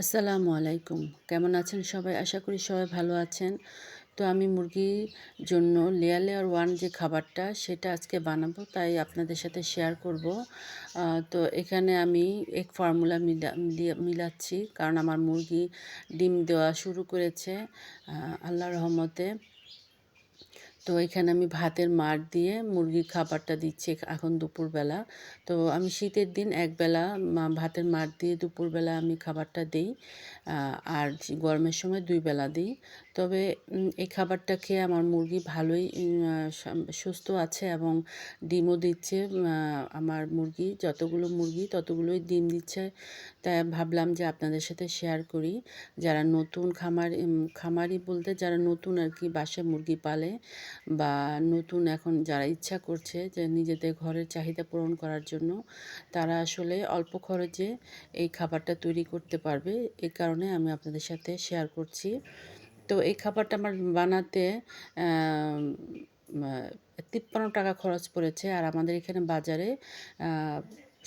আসসালামু আলাইকুম। কেমন আছেন সবাই? আশা করি সবাই ভালো আছেন। তো আমি মুরগির জন্য লেয়ার লেয়ার ওয়ান যে খাবারটা, সেটা আজকে বানাবো, তাই আপনাদের সাথে শেয়ার করব। তো এখানে আমি এক ফর্মুলা মিলা মিলাচ্ছি, কারণ আমার মুরগি ডিম দেওয়া শুরু করেছে আল্লাহ রহমতে। তো এখানে আমি ভাতের মার দিয়ে মুরগির খাবারটা দিচ্ছি এখন দুপুরবেলা। তো আমি শীতের দিন একবেলা ভাতের মার দিয়ে দুপুরবেলা আমি খাবারটা দিই। আর গরমের সময় দুই বেলা দিই। তবে এই খাবারটা খেয়ে আমার মুরগি ভালোই সুস্থ আছে এবং ডিমও দিচ্ছে। আমার মুরগি যতগুলো মুরগি ততগুলোই ডিম দিচ্ছে। তাই ভাবলাম যে আপনাদের সাথে শেয়ার করি। যারা নতুন খামার খামারি বলতে যারা নতুন আর কি বাসায় মুরগি পালে বা নতুন এখন যারা ইচ্ছা করছে যে নিজেদের ঘরের চাহিদা পূরণ করার জন্য, তারা আসলে অল্প খরচে এই খাবারটা তৈরি করতে পারবে। এই কারণে আমি আপনাদের সাথে শেয়ার করছি। তো এই খাবারটা আমার বানাতে তিপ্পান্ন টাকা খরচ পড়েছে আর আমাদের এখানে বাজারে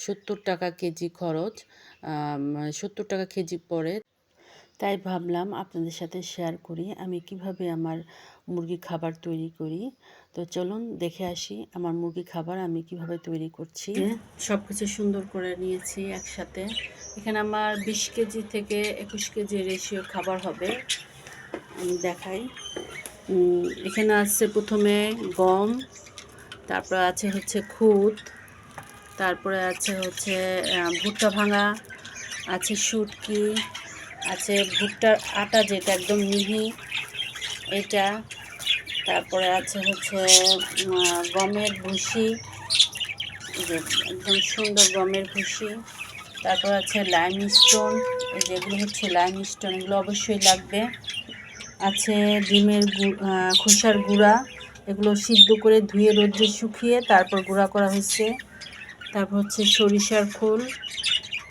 সত্তর টাকা কেজি খরচ সত্তর টাকা কেজি পড়ে। তাই ভাবলাম আপনাদের সাথে শেয়ার করি, আমি কীভাবে আমার মুরগি খাবার তৈরি করি। তো চলুন দেখে আসি আমার মুরগি খাবার আমি কীভাবে তৈরি করছি। সব কিছু সুন্দর করে নিয়েছি একসাথে। এখানে আমার বিশ কেজি থেকে একুশ কেজি রেশিও খাবার হবে। আমি দেখাই। এখানে আছে প্রথমে গম, তারপর আছে হচ্ছে খুদ, তারপরে আছে হচ্ছে ভুট্টা ভাঙা, আছে শুটকি, আছে ভুট্টার আটা যেটা একদম মিহি, এটা তারপরে আছে হচ্ছে গমের ভুসি একদম সুন্দর গমের ভুসি। তারপর আছে লাইম স্টোন যেগুলো হচ্ছে লাইম স্টোন এগুলো অবশ্যই লাগবে। আছে ডিমের খোসার গুঁড়া, এগুলো সিদ্ধ করে ধুয়ে রোদ্রে শুকিয়ে তারপর গুঁড়া করা হয়েছে। তারপর হচ্ছে সরিষার খোল,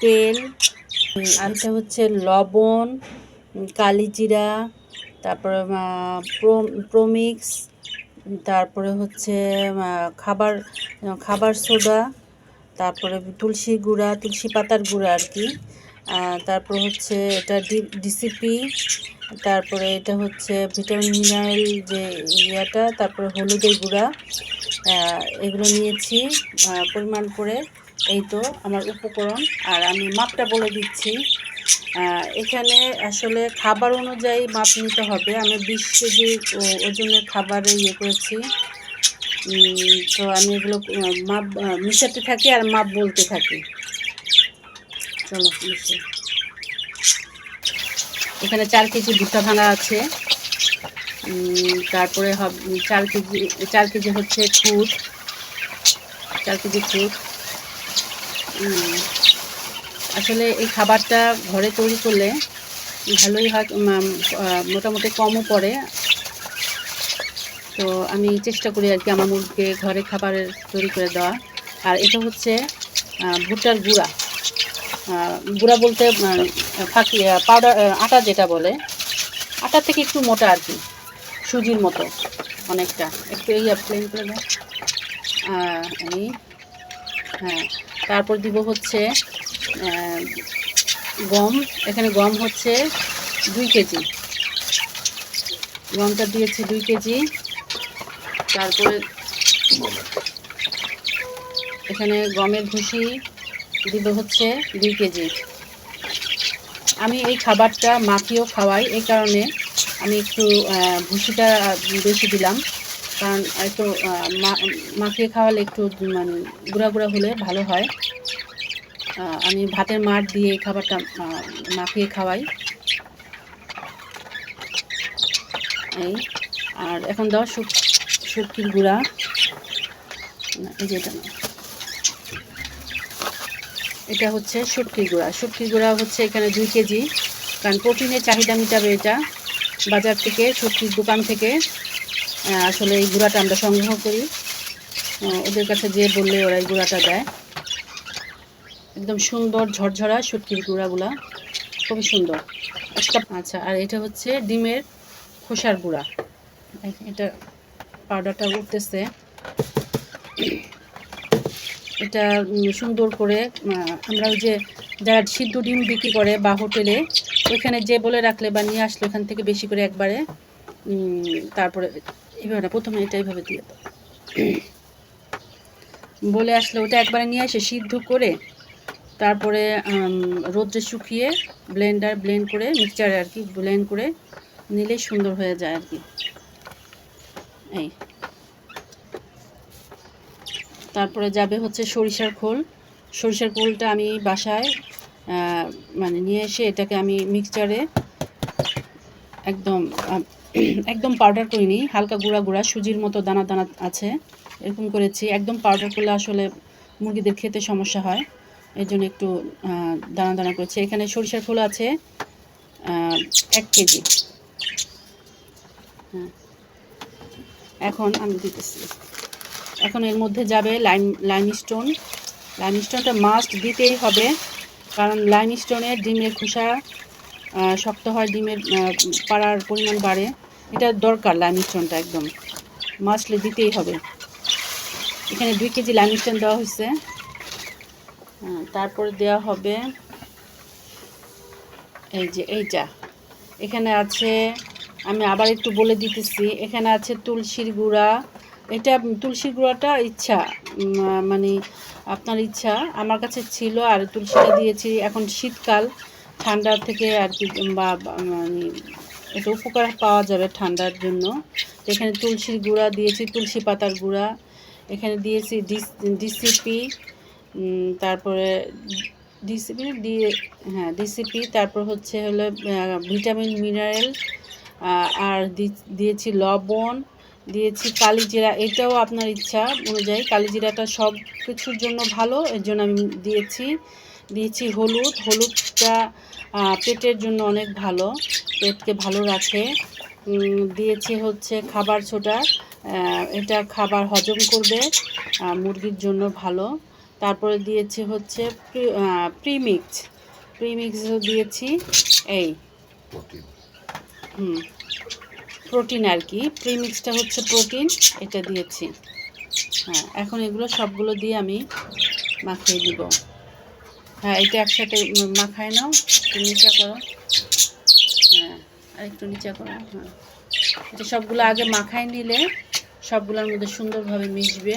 তেল আর হচ্ছে লবণ, কালিজিরা তারপরে প্রো- প্রোমিক্স, তারপরে হচ্ছে খাবার খাবার সোডা, তারপরে তুলসী গুঁড়া, তুলসী পাতার গুঁড়া আর কি। তারপর হচ্ছে এটা ডিসিপি, তারপরে এটা হচ্ছে ভিটামিন, মিনারেল যে ইয়েটা, তারপরে হলুদের গুঁড়া। এগুলো নিয়েছি পরিমাণ করে। এই তো আমার উপকরণ। আর আমি মাপটা বলে দিচ্ছি। এখানে আসলে খাবার অনুযায়ী মাপ নিতে হবে। আমি বিশ কেজি ওজনের খাবারে ইয়ে করেছি। তো আমি এগুলো মাপ মিশাতে থাকি আর মাপ বলতে থাকি। চলো মিশে এখানে চার কেজি ভুট্টা ভাঙা আছে তারপরে চার কেজি চার কেজি হচ্ছে খুদ। চার কেজি উম, আসলে এই খাবারটা ঘরে তৈরি করলে ভালোই হয় মোটামুটি কমও পড়ে। তো আমি চেষ্টা করি আর কি আমার মুরগিকে ঘরে খাবারের তৈরি করে দেওয়া। আর এটা হচ্ছে ভুট্টার গুঁড়া। গুঁড়া বলতে ফাঁকি পাউডার আটা যেটা বলে। আটা থেকে একটু মোটা আর কি, সুজির মতো অনেকটা। একটু এই প্লেন করে দাও আমি হ্যাঁ তারপর দিব হচ্ছে গম, এখানে গম হচ্ছে দুই কেজি। গমটা দিয়েছি দুই কেজি। তারপরে এখানে গমের ভুসি দিব হচ্ছে দুই কেজি। আমি এই খাবারটা মাখিয়েও খাওয়াই, এই কারণে আমি একটু ভুসিটা বেশি দিলাম। কারণ একটু মাখিয়ে খাওয়ালে একটু মানে গুঁড়া গুঁড়া হলে ভালো হয়। আমি ভাতের মার দিয়ে এই খাবারটা মাখিয়ে খাওয়াই। এই, আর এখন দাও শুক, শুটকির গুঁড়া। এই যে এটা এটা হচ্ছে শুটকির গুঁড়া। শুটকির গুঁড়া হচ্ছে এখানে দুই কেজি। কারণ প্রোটিনের চাহিদা মেটাবে এটা। বাজার থেকে, শুটকির দোকান থেকে আসলে এই গুঁড়াটা আমরা সংগ্রহ করি। ওদের কাছে যে বললে ওরা এই গুঁড়াটা দেয়। একদম সুন্দর ঝরঝরা শুটকির গুঁড়াগুলা, খুবই সুন্দর। একটা আচ্ছা আর এটা হচ্ছে ডিমের খোসার গুঁড়া। এটা পাউডারটা উঠতেছে। এটা সুন্দর করে আমরা ওই যে যারা সিদ্ধ ডিম বিক্রি করে বা হোটেলে ওইখানে যে বলে রাখলে বা নিয়ে আসলে ওখান থেকে বেশি করে একবারে তারপরে এইভাবে না প্রথমে এটা এইভাবে দিয়ে বলে আসলে ওটা একবারে নিয়ে এসে সিদ্ধ করে তারপরে রোদ্রে শুকিয়ে ব্লেন্ডার ব্লেন্ড করে মিক্সচারে আর কি ব্লেন্ড করে নিলেই সুন্দর হয়ে যায় আর কি এই। তারপরে যাবে হচ্ছে সরিষার খোল। সরিষার খোলটা আমি বাসায় মানে নিয়ে এসে এটাকে আমি মিক্সচারে একদম একদম পাউডার করিনি হালকা গুঁড়া গুঁড়া, সুজির মতো দানা দানা আছে, এরকম করেছি। একদম পাউডার করলে আসলে মুরগিদের খেতে সমস্যা হয়। এই জন্য একটু দানা দানা করেছি। এখানে সরিষার খোল আছে এক কেজি। হ্যাঁ। এখন আমি দিতেছি। এখন এর মধ্যে যাবে লাইম লাইম স্টোন লাইম স্টোনটা মাস্ট দিতেই হবে কারণ লাইম স্টোনে ডিমের খোসা শক্ত হয় ডিমের পাড়ার পরিমাণ বাড়ে। এটা দরকার লাইম স্টোনটা একদম। মাস্টলি দিতেই হবে। এখানে দুই কেজি লাইম স্টোন দেওয়া হয়েছে হ্যাঁ, তারপরে দেওয়া হবে এই যে এইটা। এখানে আছে, আমি আবার একটু বলে দিতেছি, এখানে আছে তুলসীর গুঁড়া। এটা তুলসীর গুঁড়াটা ইচ্ছা মানে আপনার ইচ্ছা, আমার কাছে ছিল আর তুলসীটা দিয়েছি। এখন শীতকাল, ঠান্ডা থেকে আর কি, বা, বা- মানে এটা উপকার পাওয়া যাবে ঠান্ডার জন্য। এখানে তুলসীর গুঁড়া দিয়েছি, তুলসী পাতার গুঁড়া। এখানে দিয়েছি ডিসিপি তারপরে ডিসিপি দিয়ে হ্যাঁ ডিসিপি তারপর হচ্ছে হলো ভিটামিন, মিনারেল আর দিয়েছি লবণ, দিয়েছি কালিজিরা, এটাও আপনার ইচ্ছা অনুযায়ী কালিজিরাটা সব কিছুর জন্য ভালো, এর জন্য আমি দিয়েছি দিয়েছি হলুদ, হলুদটা পেটের জন্য অনেক ভালো, পেটকে ভালো রাখে দিয়েছি হচ্ছে খাবার ছোটা এটা খাবার হজম করবে মুরগির জন্য ভালো। তারপরে দিয়েছি হচ্ছে প্রিমিক্স প্রিমিক্সও দিয়েছি এই হুম প্রোটিন আর কি প্রিমিক্সটা হচ্ছে প্রোটিন এটা দিয়েছি। হ্যাঁ এখন এগুলো সবগুলো দিয়ে আমি মাখিয়ে দিব। হ্যাঁ এটা একসাথে মাখায় নাও একটু নিচা করো। হ্যাঁ আর একটু নিচা করো হ্যাঁ। এটা সবগুলো আগে মাখায় নিলে সবগুলোর মধ্যে সুন্দরভাবে মিশবে।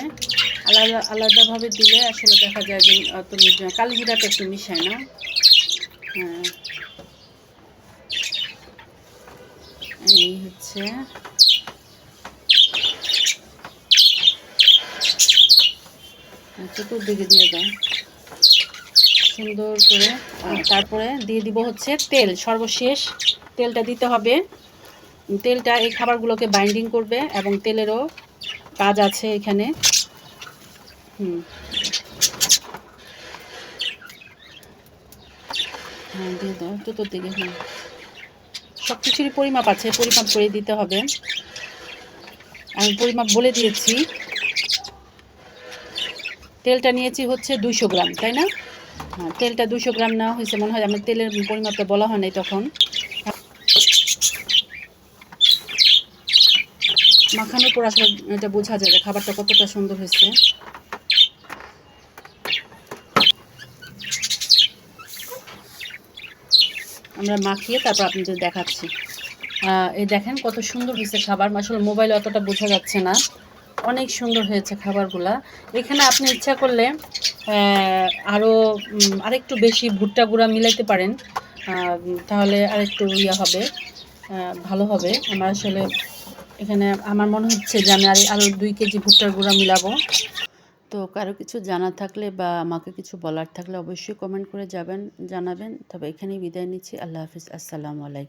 আলাদা, আলাদাভাবে দিলে আসলে দেখা যায় যে অত কালি জিরাটা একটু মিশায় না? হ্যাঁ। এই হচ্ছে। চতুর্দিকে দিয়ে দাও। সুন্দর করে তারপরে দিয়ে দিব হচ্ছে তেল, সর্বশেষ তেলটা দিতে হবে। তেলটা এই খাবারগুলোকে বাইন্ডিং করবে এবং তেলেরও কাজ আছে এখানে। হ্যাঁ দিয়ে দাও চতুর্দিকে হ্যাঁ। সব কিছুরই পরিমাপ আছে, পরিমাপ করে দিতে হবে। আমি পরিমাপ বলে দিয়েছি। তেলটা নিয়েছি হচ্ছে দুইশো গ্রাম, তাই না? হ্যাঁ তেলটা দুশো গ্রাম নেওয়া হয়েছে, মনে হয় আমার তেলের পরিমাপটা বলা হয় নাই তখন। মাখানোর পর আসলে এটা বোঝা যায় খাবারটা কতটা সুন্দর হয়েছে। আমরা মাখিয়ে তারপর আপনাদের দেখাচ্ছি। এই দেখেন কত সুন্দর হয়েছে খাবার। আসলে মোবাইলে অতটা বোঝা যাচ্ছে না। অনেক সুন্দর হয়েছে খাবারগুলা। এখানে আপনি ইচ্ছা করলে আরও আরেকটু বেশি ভুট্টা গুঁড়া মিলাইতে পারেন। তাহলে আরেকটু ইয়ে হবে ভালো হবে। আমার আসলে এখানে, আমার মনে হচ্ছে যে আমি আর আরও দুই কেজি ভুট্টার গুঁড়া মিলাবো। তো কারও কিছু জানা থাকলে বা আমাকে কিছু বলার থাকলে অবশ্যই কমেন্ট করে যাবেন, জানাবেন। তবে এখানেই বিদায় নিচ্ছি। আল্লাহ হাফিজ। আসসালামু আলাইকুম।